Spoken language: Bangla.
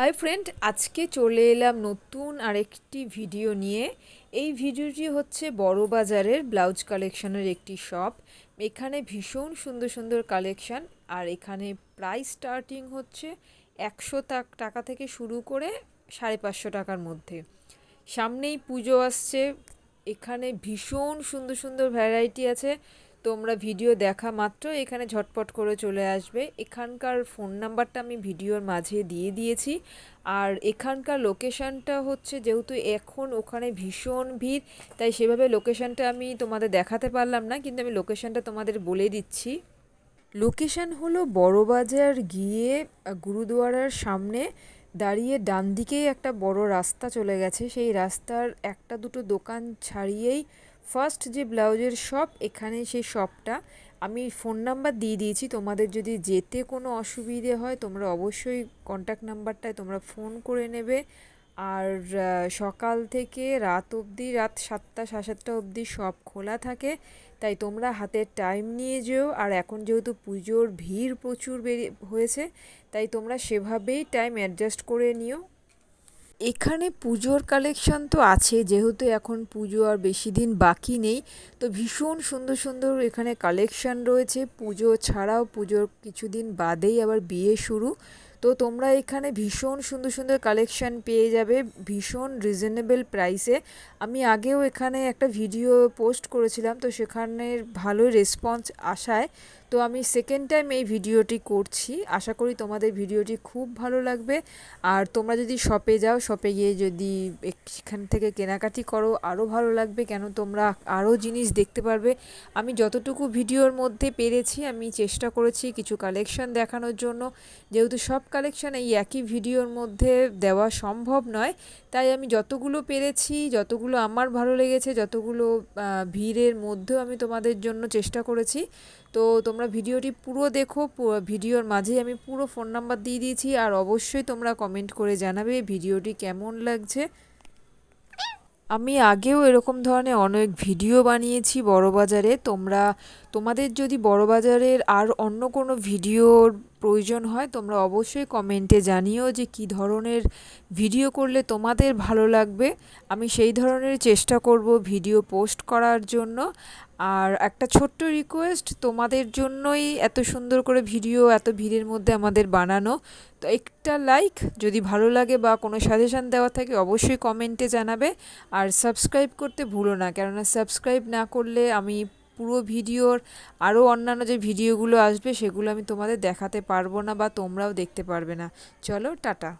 হাই ফ্রেন্ড আজকে চলে এলাম নতুন আরেকটি ভিডিও নিয়ে। এই ভিডিওটি হচ্ছে বড় বাজারের ব্লাউজ কালেকশনের একটি শপ এখানে ভীষণ সুন্দর সুন্দর কালেকশন আর এখানে প্রাইস স্টার্টিং হচ্ছে একশো টাকা থেকে শুরু করে সাড়ে পাঁচশো টাকার মধ্যে। সামনেই পুজো আসছে, এখানে ভীষণ সুন্দর সুন্দর ভ্যারাইটি আছে। তোমরা ভিডিও দেখা মাত্র, এখানে ঝটপট করে চলে আসবে। এখানকার ফোন নাম্বারটা আমি ভিডিওর মাঝে দিয়ে দিয়েছি। আর এখানকার লোকেশানটা হচ্ছে, যেহেতু এখন ওখানে ভীষণ ভিড়, তাই সেভাবে লোকেশানটা আমি তোমাদের দেখাতে পারলাম না, কিন্তু আমি লোকেশানটা তোমাদের বলে দিচ্ছি। লোকেশান হলো বড়বাজার গিয়ে গুরুদুয়ারার সামনে দাঁড়িয়ে ডান দিকেই একটা বড় রাস্তা চলে গেছে। সেই রাস্তার একটা দুটো দোকান ছাড়িয়েই ফার্স্ট যে ব্লাউজের শপ এখানে সেই শপটা আমি ফোন নাম্বার দিয়ে দিয়েছি, তোমাদের যদি যেতে কোনো অসুবিধে হয়, তোমরা অবশ্যই কন্ট্যাক্ট নাম্বারটায় তোমরা ফোন করে নেবে। আর সকাল থেকে রাত অবধি, রাত সাতটা, সাড়ে সাতটা অবধি সব খোলা থাকে। তাই তোমরা হাতে টাইম নিয়ে যেও। আর এখন যেহেতু পুজোর ভিড় প্রচুর বেরিয়ে হয়েছে, তাই তোমরা সেভাবেই টাইম অ্যাডজাস্ট করে নিও। এখানে পুজোর কালেকশন তো আছে, যেহেতু এখন পুজো আর বেশি দিন বাকি নেই, তো ভীষণ সুন্দর সুন্দর এখানে কালেকশন রয়েছে। পুজো ছাড়াও পুজোর কিছুদিন বাদেই আবার বিয়ে শুরু। তো তোমরা এখানে ভীষণ সুন্দর সুন্দর কালেকশান পেয়ে যাবে, ভীষণ রিজনেবল প্রাইসে আমি আগেও এখানে একটা ভিডিও পোস্ট করেছিলাম, তো সেখানের ভালো রেসপন্স আসায়। তো আমি সেকেন্ড টাইম এই ভিডিওটি করছি। আশা করি তোমাদের ভিডিওটি খুব ভালো লাগবে। আর তোমরা যদি শপে যাও শপে গিয়ে যদি সেখান থেকে কেনাকাটি করো আরও ভালো লাগবে। কেন তোমরা আরও জিনিস দেখতে পারবে। আমি যতটুকু ভিডিওর মধ্যে পেরেছি, আমি চেষ্টা করেছি কিছু কালেকশন দেখানোর জন্য। যেহেতু সব কালেকশন এই একই ভিডিওর মধ্যে দেওয়া সম্ভব নয়, তাই আমি যতগুলো পেরেছি, যতগুলো আমার ভালো লেগেছে, যতগুলো ভিড়ের মধ্যেও আমি তোমাদের জন্য চেষ্টা করেছি। তো তোমরা ভিডিওটি পুরো দেখো ভিডিওর মাঝেই আমি পুরো ফোন নাম্বার দিয়ে দিয়েছি আর অবশ্যই তোমরা কমেন্ট করে জানাবে ভিডিওটি কেমন লাগছে। আমি আগেও এরকম ধরনের অনেক ভিডিও বানিয়েছি বড়বাজারে তোমরা, তোমাদের যদি বড়বাজারের আর অন্য কোনো ভিডিওর প্রয়োজন হয়, তোমরা অবশ্যই কমেন্টে জানিও যে কি ধরনের ভিডিও করলে তোমাদের ভালো লাগবে। আমি সেই ধরনের চেষ্টা করব ভিডিও পোস্ট করার জন্য। আর একটা ছোট্ট রিকোয়েস্ট, তোমাদের জন্যই এত সুন্দর করে ভিডিও, এত ভিড়ের মধ্যে আমাদের বানানো। তো একটা লাইক যদি ভালো লাগে বা কোনো সাজেশান দেওয়া থাকে, অবশ্যই কমেন্টে জানাবে। আর সাবস্ক্রাইব করতে ভুলো না, কেননা সাবস্ক্রাইব না করলে আমি পুরো ভিডিওর আরও অন্যান্য যে ভিডিওগুলো আসবে সেগুলো আমি তোমাদের দেখাতে পারব না বা তোমরাও দেখতে পারবে না। চলো, টাটা।